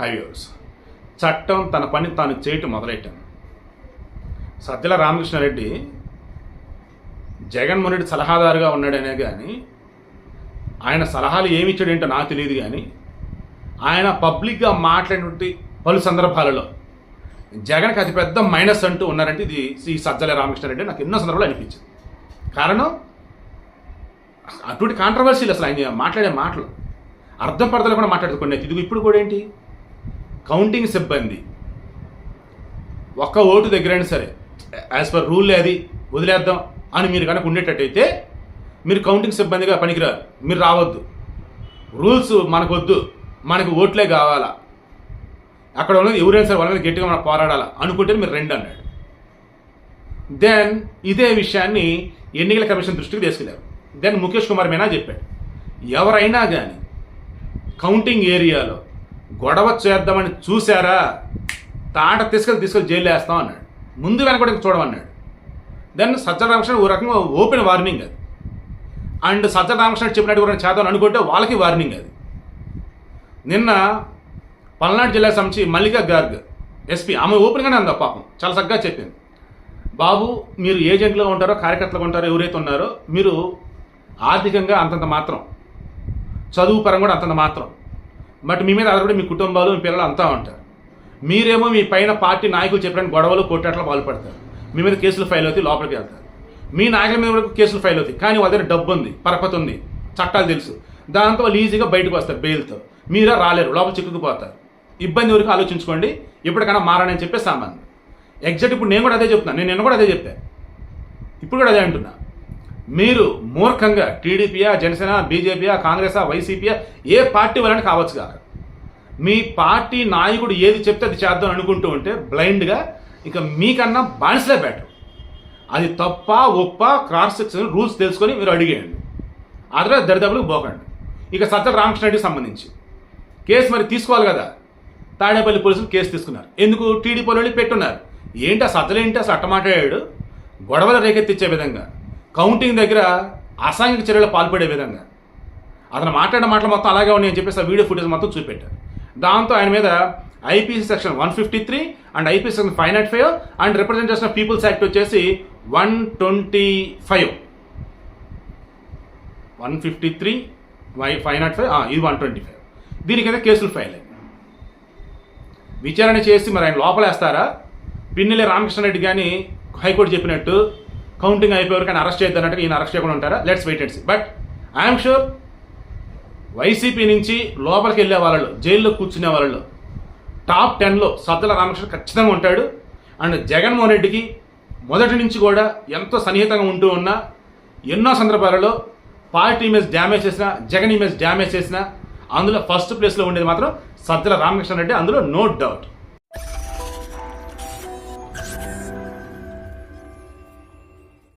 హైవ్యూర్స్ చట్టం తన పని తాను చేయటం మొదలెట్టాను. సజ్జల రామకృష్ణారెడ్డి జగన్మోహన్ రెడ్డి సలహాదారుగా ఉన్నాడనే కానీ ఆయన సలహాలు ఏమి ఇచ్చాడేంటో నాకు తెలియదు కానీ ఆయన పబ్లిక్గా మాట్లాడినటువంటి పలు సందర్భాలలో జగన్కి అతిపెద్ద మైనస్ అంటూ ఉన్నారంటే ఇది శ్రీ సజ్జల రామకృష్ణారెడ్డి నాకు ఎన్నో సందర్భాలు అనిపించింది. కారణం అటువంటి కాంట్రవర్సీలు అసలు ఆయన మాట్లాడే మాటలు అర్థం పడతలు కూడా మాట్లాడుకునే తిరుగు ఇప్పుడు కూడా ఏంటి? కౌంటింగ్ సిబ్బంది. ఒక్క ఓటు దగ్గరైనా సరే యాజ్ పర్ రూల్ అది వదిలేద్దాం అని మీరు కనుక ఉండేటట్టయితే మీరు కౌంటింగ్ సిబ్బందిగా పనికిరారు. మీరు రావద్దు. రూల్స్ మనకు వద్దు మనకు ఓట్లే కావాలా. అక్కడ ఉన్నది ఎవరైనా సరే వాళ్ళ మీద గట్టిగా మనం పోరాడాలా అనుకుంటే మీరు రెండు అన్నాడు. దెన్ ఇదే విషయాన్ని ఎన్నికల కమిషన్ దృష్టికి తీసుకెళ్ళారు. దెన్ ముఖేష్ కుమార్ మీనా చెప్పాడు. ఎవరైనా కానీ కౌంటింగ్ ఏరియాలో గొడవ చేద్దామని చూశారా? తాట తీసుకెళ్ళి తీసుకెళ్ళి జైలు వేస్తాం అన్నాడు. ముందు వెనకటి కూడా చూడమన్నాడు. దెన్ సత్యరామకృష్ణ ఓ రకంగా ఓపెన్ వార్నింగ్ అది. అండ్ సత్యరామకృష్ణ చెప్పినట్టు కూడా చేద్దాం అనుకుంటే వాళ్ళకి వార్నింగ్ అది. నిన్న పల్నాడు జిల్లా సంచి మల్లికా గార్గ్ ఎస్పీ ఆమె ఓపెన్గానే అందా పాపం. చాలా చక్కగా చెప్పింది. బాబు మీరు ఏజెంట్లో ఉంటారో కార్యకర్తలుగా ఉంటారో ఎవరైతే ఉన్నారో మీరు ఆర్థికంగా అంతంత మాత్రం చదువు పరంగా కూడా అంతంత మాత్రం బట్ మీ మీద ఆధారపడి మీ కుటుంబాలు మీ పిల్లలు అంతా ఉంటారు. మీరేమో మీ పైన పార్టీ నాయకులు చెప్పడానికి గొడవలు కొట్టాట్లో పాల్పడతారు మీ మీద కేసులు ఫైల్ అవుతాయి లోపలికి వెళ్తారు. మీ నాయకుల మీద కూడా కేసులు ఫైల్ అవుతాయి. కానీ వాళ్ళ దగ్గర డబ్బు ఉంది పరపతి ఉంది చట్టాలు తెలుసు. దాంతో వాళ్ళు ఈజీగా బయటకు వస్తారు బెయిల్తో మీరే రాలేరు లోపల చిక్కుకుపోతారు ఇబ్బంది వరకు ఆలోచించుకోండి. ఎప్పటికైనా మారని చెప్పే సామాన్ ఎగ్జాక్ట్ ఇప్పుడు నేను కూడా అదే చెప్తున్నాను నేను నిన్న కూడా అదే చెప్పాను ఇప్పుడు కూడా అదే అంటున్నా. మీరు మూర్ఖంగా టీడీపీయా జనసేన బీజేపీయా కాంగ్రెసా వైసీపీయా ఏ పార్టీ వలన కావచ్చు కాక మీ పార్టీ నాయకుడు ఏది చెప్తే అది చేద్దాం అనుకుంటూ ఉంటే బ్లైండ్గా ఇక మీకన్నా బానిసలే బెటర్. అది తప్ప ఒప్ప క్రాస్ సెక్షన్ రూల్స్ తెలుసుకొని మీరు అడిగేయండి. అదే దరిదాపులకు పోకండి. ఇక సజ్జల రామకృష్ణ రెడ్డికి సంబంధించి. కేసు మరి తీసుకోవాలి కదా. తాడేపల్లి పోలీసులు కేసు తీసుకున్నారు. ఎందుకు? టీడీపీ వాళ్ళు పెట్టున్నారు. ఏంటి ఆ సత్తలేంటి అసలు అట్ట గొడవలు రేకెత్తించే విధంగా. కౌంటింగ్ దగ్గర అసాంఘిక చర్యలు పాల్పడే విధంగా. అతను మాట్లాడిన మాటలు మొత్తం అలాగే ఉన్నాయని చెప్పేసి ఆ వీడియో ఫుటేజ్ మొత్తం చూపెట్టారు. దాంతో ఆయన మీద IPC section one fifty three and IPC section five nought five and representation of peoples act వచ్చేసి one twenty five. One fifty three Y five nought five ఇది వన్ ట్వంటీ ఫైవ్. దీనికైతే కేసులు file అయ్యాయి. విచారణ చేసి మరి ఆయన లోపలేస్తారా? పిన్నెల్లి రామకృష్ణారెడ్డి కానీ హైకోర్టు చెప్పినట్టు కౌంటింగ్ అయిపోయారు కానీ అరెస్ట్ చేద్దానంటే ఈయన అరెస్ట్ చేయకుండా ఉంటారా? Let's wait and but I'm sure YCP నుంచి లోపలికి వెళ్ళే వాళ్ళు జైల్లో కూర్చునే వాళ్ళు టాప్ టెన్లో సద్దల రామకృష్ణ ఖచ్చితంగా ఉంటాడు. అండ్ జగన్మోహన్ రెడ్డికి మొదటి నుంచి కూడా ఎంతో సన్నిహితంగా ఉంటూ ఉన్న ఎన్నో సందర్భాలలో పార్టీ ఇమేజ్ డ్యామేజ్ చేసిన జగన్ ఇమేజ్ డ్యామేజ్ చేసిన అందులో ఫస్ట్ ప్లేస్లో ఉండేది మాత్రం సద్దల రామకృష్ణ రెడ్డి. అందులో నో డౌట్